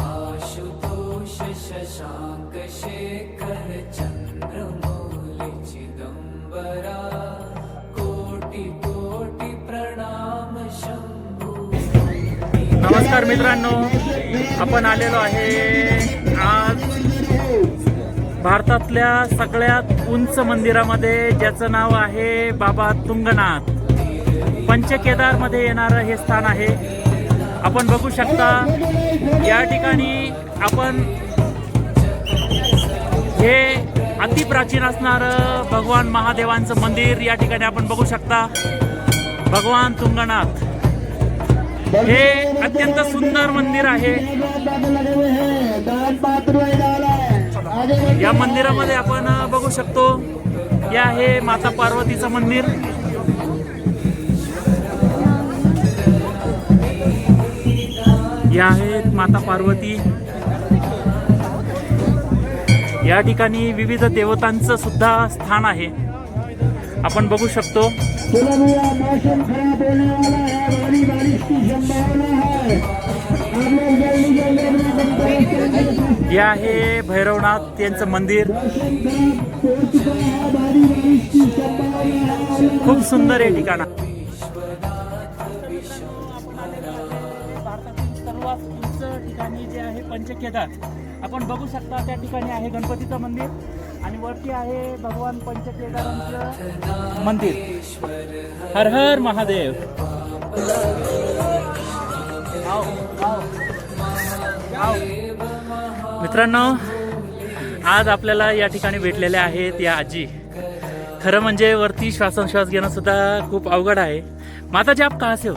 आशुतोष शशाङ्क शेखर चन्द्रमौलि चिदम्बरा कोटि कोटि प्रणाम शम्भु नमस्कार मित्रांनो आपण आलेलो आहे आज भारतातल्या सगळ्यात उंच मंदिरामध्ये ज्याचं नाव आहे बाबा तुंगनाथ. पंचकेदारमध्ये येणारं हे स्थान आहे. आपण बघू शकता या ठिकाणी आपण हे अतिप्राचीन असणारं भगवान महादेवांचं मंदिर या ठिकाणी आपण बघू शकता. भगवान तुंगनाथ. हे अत्यंत सुंदर मंदिर आहे. या मंदिरामध्ये आपण बघू शकतो हे आहे माता पार्वतीचं मंदिर. या आहेत माता पार्वती. या ठिकाणी विविध देवतांचं सुद्धा स्थान आहे. आपण बघू शकतो. है है हे आहे भैरवनाथ यांचं मंदिर. हो है है खूप सुंदर आहे ठिकाण पंचकेदार आपण बघू शकता त्या ठिकाणी आहे गणपतीचं मंदिर आणि वरती आहे भगवान पंचकेदारांचं मंदिर. हर हर महादेव. मित्रांनो आज आपल्याला या ठिकाणी भेटलेल्या आहेत या आजी. खरं म्हणजे वरती श्वासोश्वास घेणं सुद्धा खूप अवघड आहे. माता जी आप कहाँ से हो?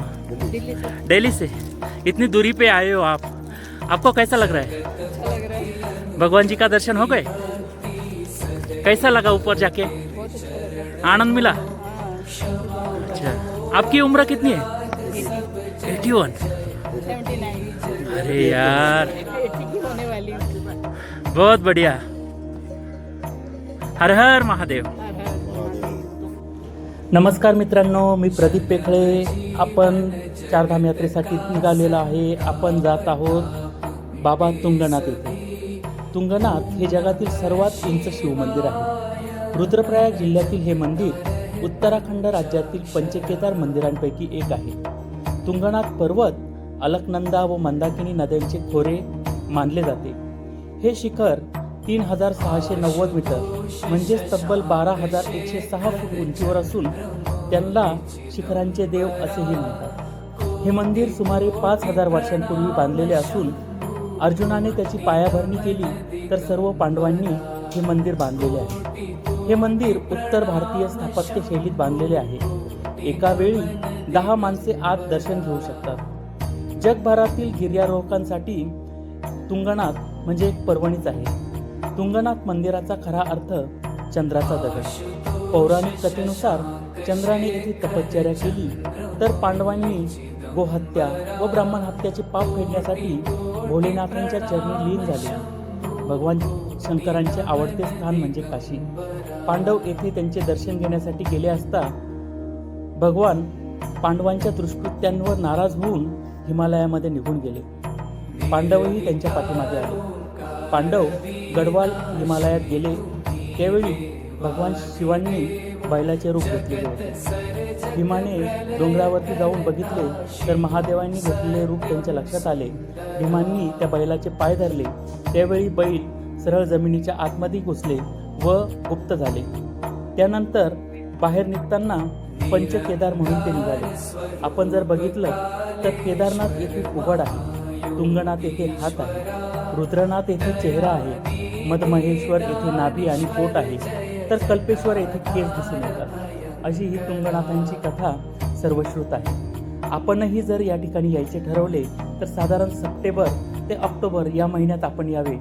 दिल्ली से इतनी दूरी पे आए हो आप. आपको कैसा लग रहा है? भगवान जी का दर्शन हो गए? कैसा लगा ऊपर जाके? आनंद मिला? अच्छा। आपकी उम्र कितनी है? एटी वन अरे यार। बहुत बढ़िया। हर हर महादेव। नमस्कार मित्रांनो मी प्रदीप पेखळे. आपण चारधाम यात्रेसाठी निघालेलो आहे. आपण जात आहोत बाबा तुंगनाथ येथे तुंगनाथ हे जगातील सर्वात उंच शिवमंदिर आहे. रुद्रप्रयाग जिल्ह्यातील हे मंदिर उत्तराखंड राज्यातील पंचकेदार मंदिरांपैकी एक आहे. तुंगनाथ पर्वत अलकनंदा व मंदाकिनी नद्यांचे खोरे मानले जाते. हे शिखर तीन हजार सहाशे नव्वद मीटर म्हणजेच तब्बल बारा हजार एकशे सहा फूट उंचीवर असून त्यांना शिखरांचे देव असेही म्हणतात. हे मंदिर सुमारे पाच हजार वर्षांपूर्वी बांधलेले असून अर्जुनाने त्याची पायाभरणी केली तर सर्व पांडवांनी हे मंदिर बांधलेले आहे. हे मंदिर उत्तर भारतीय स्थापत्य शैलीत बांधलेले आहे. एका वेळी दहा माणसे आत दर्शन घेऊ शकतात. जगभरातील गिर्यारोहकांसाठी तुंगनाथ म्हणजे एक पर्वणीच आहे. तुंगनाथ मंदिराचा खरा अर्थ चंद्राचा दगड. पौराणिक कथेनुसार चंद्राने येथे तपश्चर्या केली तर पांडवांनी गोहत्या व ब्राह्मण हत्याचे पाप फेडण्यासाठी भोलेनाथांच्या चरणी लीन झाले भगवान शंकरांचे आवडते स्थान म्हणजे काशी. पांडव येथे त्यांचे दर्शन घेण्यासाठी गेले असता भगवान पांडवांच्या दुष्कृत्यांवर नाराज होऊन हिमालयामध्ये निघून गेले. पांडवही त्यांच्या पाठीमागे आले. पांडव गडवाल हिमालयात गेले. त्यावेळी भगवान शिवांनी बैलाचे रूप घेतलेले होते. भीमाने डोंगरावरती जाऊन बघितले तर महादेवांनी घेतलेले रूप त्यांच्या लक्षात आले. भीमांनी त्या बैलाचे पाय धरले. त्यावेळी बैल सरळ जमिनीच्या आतमध्ये घुसले व गुप्त झाले. त्यानंतर बाहेर निघताना पंचकेदार म्हणून ते निघाले. आपण जर बघितलं तर केदारनाथ येथे उघड आहे. तुंगनाथ येथे हात आहे. रुद्रनाथ येथे चेहरा आहे. मधमहेश्वर येथे नाभी आणि पोट आहे. तर कल्पेश्वर येथे केस दिसून येतात. अशी ही तुंगनाथांची कथा सर्वश्रुत आहे. आपणही जर या ठिकाणी यायचे ठरवले तर साधारण सप्टेंबर ते ऑक्टोबर या महिन्यात आपण यावे.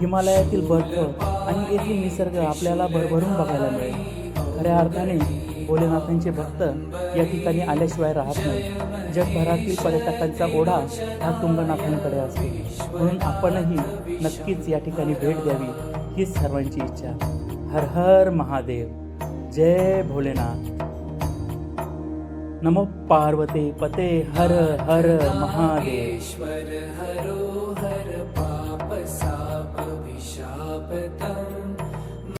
हिमालयातील बर्फ आणि येथील निसर्ग आपल्याला भरभरून बघायला मिळेल. खऱ्या अर्थाने भोलेनाथांचे भक्त या ठिकाणी आल्याशिवाय राहत नाही जगभरातील पर्यटकांचा ओढा हा तुंगनाथांकडे असतो. म्हणून आपणही नक्कीच या ठिकाणी भेट द्यावी हीच सर्वांची इच्छा. हर हर महादेव. जय भोलेनाथ। नमो पार्वते पते हर हर महादेव। हरो हर पाप साप विशाप तम